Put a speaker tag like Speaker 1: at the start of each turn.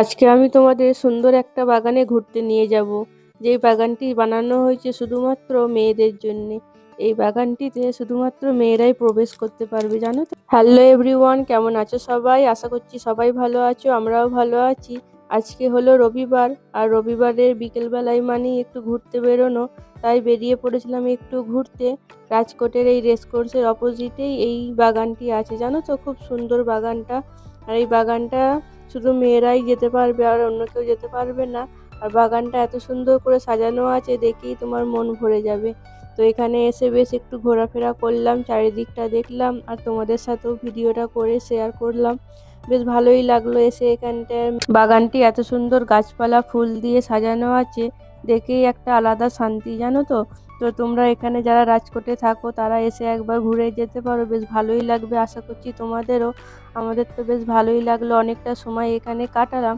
Speaker 1: আজকে আমি তোমাদের সুন্দর একটা বাগানে ঘুরতে নিয়ে যাব। যেই বাগানটি বানানো হয়েছে শুধুমাত্র মেয়েদের জন্য। এই বাগানটিতে শুধুমাত্র মেয়েরাই প্রবেশ করতে পারবে, জানো তো? হ্যালো এভরিওয়ান কেমন আছো সবাই? আশা করছি সবাই ভালো আছো, আমরাও ভালো আছি। আজকে হলো রবিবার, আর রবিবারের বিকেলবেলায় মানে একটু ঘুরতে বেরোনো, তাই বেরিয়ে পড়েছিলাম একটু ঘুরতে। রাজকোটের এই রেসকোর্সের অপোজিটেই এই বাগানটি আছে, জানো তো? খুব সুন্দর বাগানটা। আর এই বাগানটা শুধু মেয়েরাই যেতে পারবে আর অন্য কেউ যেতে পারবে না। আর বাগানটা এত সুন্দর করে সাজানো আছে দেখেই তোমার মন ভরে যাবে। তো এখানে এসে বেশ একটু ঘোরাফেরা করলাম, চারিদিকটা দেখলাম আর তোমাদের সাথেও ভিডিওটা করে শেয়ার করলাম। বেশ ভালোই লাগল এসে এখানটায়। বাগানটি এত সুন্দর গাছপালা, ফুল দিয়ে সাজানো আছে। দেখেই একটা আলাদা শান্তি, জানো তো? তো তোমরা এখানে যারা রাজকোটে থাকো, তারা এসে একবার ঘুরে যেতে পারো। বেশ ভালোই লাগবে, আশা করছি তোমাদেরও। আমাদের তো বেশ ভালোই লাগল, অনেকটা সময় এখানে কাটালাম।